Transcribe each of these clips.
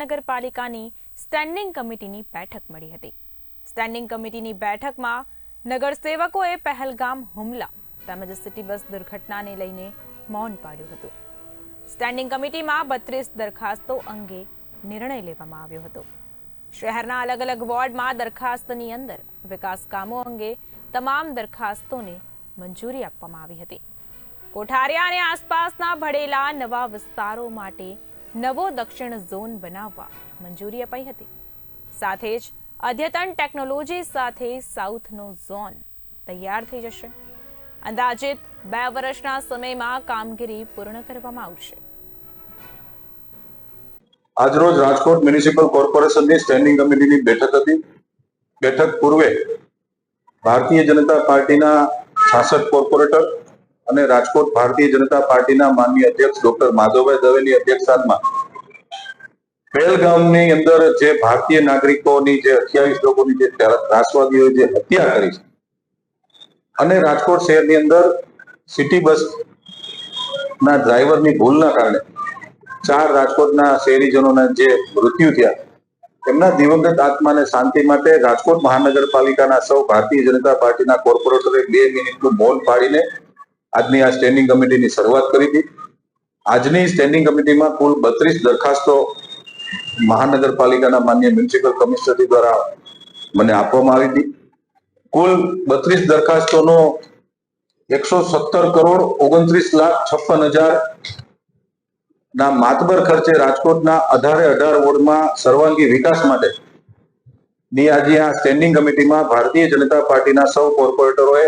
મહાનગરપાલિકાની સ્ટેન્ડિંગ કમિટીની બેઠક મળી હતી. સ્ટેન્ડિંગ કમિટીની બેઠકમાં નગરસેવકોએ પહેલગામ હુમલા તેમજ સિટી બસ દુર્ઘટનાને લઈને મૌન પાડ્યું હતું. સ્ટેન્ડિંગ કમિટીમાં બત્રીસ દરખાસ્તો અંગે નિર્ણય લેવામાં આવ્યો હતો. શહેરના અલગ અલગ વોર્ડમાં દરખાસ્તની અંદર વિકાસ કામો અંગે તમામ દરખાસ્તોને મંજૂરી આપવામાં આવી હતી. કોઠારિયા અને આસપાસના ભળેલા નવા વિસ્તારો માટે નવો દક્ષિણ ઝોન બનાવવા મંજૂરી અપાઈ હતી. સાથે જ અદ્યતન ટેકનોલોજી સાથે સાઉથનો ઝોન તૈયાર થઈ જશે. અંદાજિત બે વર્ષના સમયમાં કામગીરી પૂર્ણ કરવામાં આવશે. આજરોજ રાજકોટ મ્યુનિસિપલ કોર્પોરેશનની સ્ટેન્ડિંગ કમિટીની બેઠક હતી. બેઠક પૂર્વે ભારતીય જનતા પાર્ટીના છાસઠ કોર્પોરેટર અને રાજકોટ ભારતીય જનતા પાર્ટીના માનનીય અધ્યક્ષ ડોક્ટર માધવભાઈ દવેની અધ્યક્ષતામાં પહેલગામની અંદર જે ભારતીય નાગરિકોની જે અઠ્યાવીસ લોકોની જે ત્રાસવાદીઓએ જે હત્યા કરી છે, અને રાજકોટ શહેરની અંદર સિટી બસ ના ડ્રાઈવરની ભૂલના કારણે ચાર રાજકોટના શહેરીજનોના જે મૃત્યુ થયા, એમના દિવંગત આત્માને શાંતિ માટે રાજકોટ મહાનગરપાલિકાના સૌ ભારતીય જનતા પાર્ટીના કોર્પોરેટરે બે મિનિટનું મૌન પાડીને આજની આ સ્ટેન્ડિંગ કમિટીની શરૂઆત કરી હતી. આજની સ્ટેન્ડિંગ કમિટીમાં કુલ બત્રીસ દરખાસ્તો મહાનગરપાલિકાના માન્ય મ્યુનિસિપલ કમિશનર દ્વારા મને આપવામાં આવી હતી. કુલ બત્રીસ દરખાસ્તોનો એકસો સત્તર કરોડ ઓગણત્રીસ લાખ છપ્પન હજાર ના માતબર ખર્ચે રાજકોટના અઢારે અઢાર વોર્ડમાં સર્વાંગી વિકાસ માટે ની આજે આ સ્ટેન્ડિંગ કમિટીમાં ભારતીય જનતા પાર્ટીના સૌ કોર્પોરેટરોએ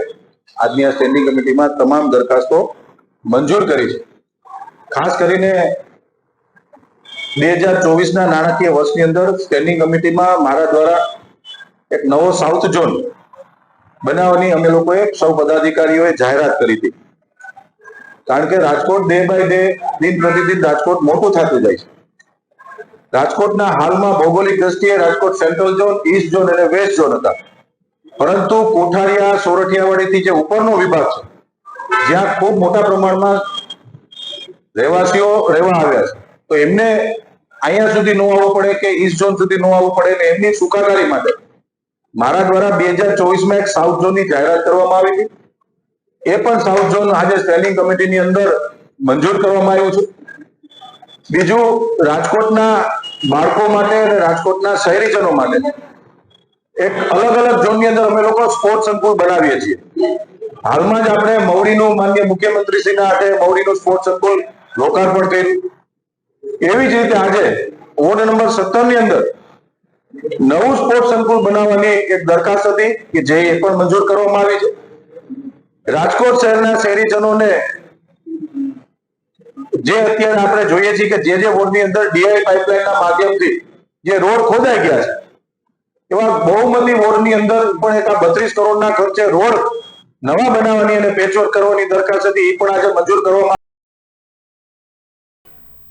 આજની આ સ્ટેન્ડિંગ કમિટીમાં તમામ દરખાસ્તો મંજૂર કરી છે. ખાસ કરીને બે હજાર ચોવીસના નાણાકીય વર્ષની અંદર સ્ટેન્ડિંગ કમિટીમાં મારા દ્વારા એક નવો સાઉથ ઝોન બનાવવાની અમે લોકોએ સૌ પદાધિકારીઓએ જાહેરાત કરી હતી. કારણ કે રાજકોટ ડે બાય ડે દિન પ્રતિદિન રાજકોટ મોટું થતું જાય છે. રાજકોટના હાલમાં ભૌગોલિક દ્રષ્ટિએ Rajkot central zone east zone અને વેસ્ટ ઝોન હતા. પરંતુ કોઠારિયા સોરઠિયાવાડીથી જે ઉપરનો વિભાગ છે, જ્યાં ખૂબ મોટા પ્રમાણમાં રહેવાસીઓ રહેવા આવ્યા છે, તો એમને અહીંયા સુધી ન આવવું પડે કે ઈસ્ટ ઝોન સુધી ન આવવું પડે ને એમની સુખાકારી માટે મારા દ્વારા બે હજાર ચોવીસમાં એક સાઉથ ઝોનની જાહેરાત કરવામાં આવી હતી. એ પણ સાઉથ ઝોન આજે સ્ટેલિંગ કમિટીની અંદર મંજૂર કરવામાં આવ્યું છે. બીજું રાજકોટના બાળકો માટે અને રાજકોટના શહેરીજનો માટે એક અલગ અલગ ઝોનની અંદર અમે લોકો સ્પોર્ટ સંકુલ બનાવીએ છીએ. હાલમાં જ આપણે મૌરીનું માન્ય મુખ્યમંત્રીશ્રીના હાથે મૌરીનું સ્પોર્ટ સંકુલ લોકાર્પણ કર્યું. એવી જ રીતે આજે વોર્ડ નંબર સત્તરની અંદર નવું સ્પોર્ટ સંકુલ બનાવવાની એક દરખાસ્ત હતી કે જે એ પણ મંજૂર કરવામાં આવી છે. રાજકોટ શહેરના શહેરીજનોને જે અત્યારે આપણે જોઈએ છીએ કે જે જે વોર્ડની અંદર ડીઆઈ પાઇપલાઇનના માધ્યમથી જે રોડ ખોદાઈ ગયા છે એવા બહુમતી વોર્ડની અંદર પણ એક આ બત્રીસ કરોડના ખર્ચે રોડ નવા બનાવવાની અને પેચવર્ક કરવાની દરખાસ્ત હતી એ પણ આજે મંજૂર કરવામાં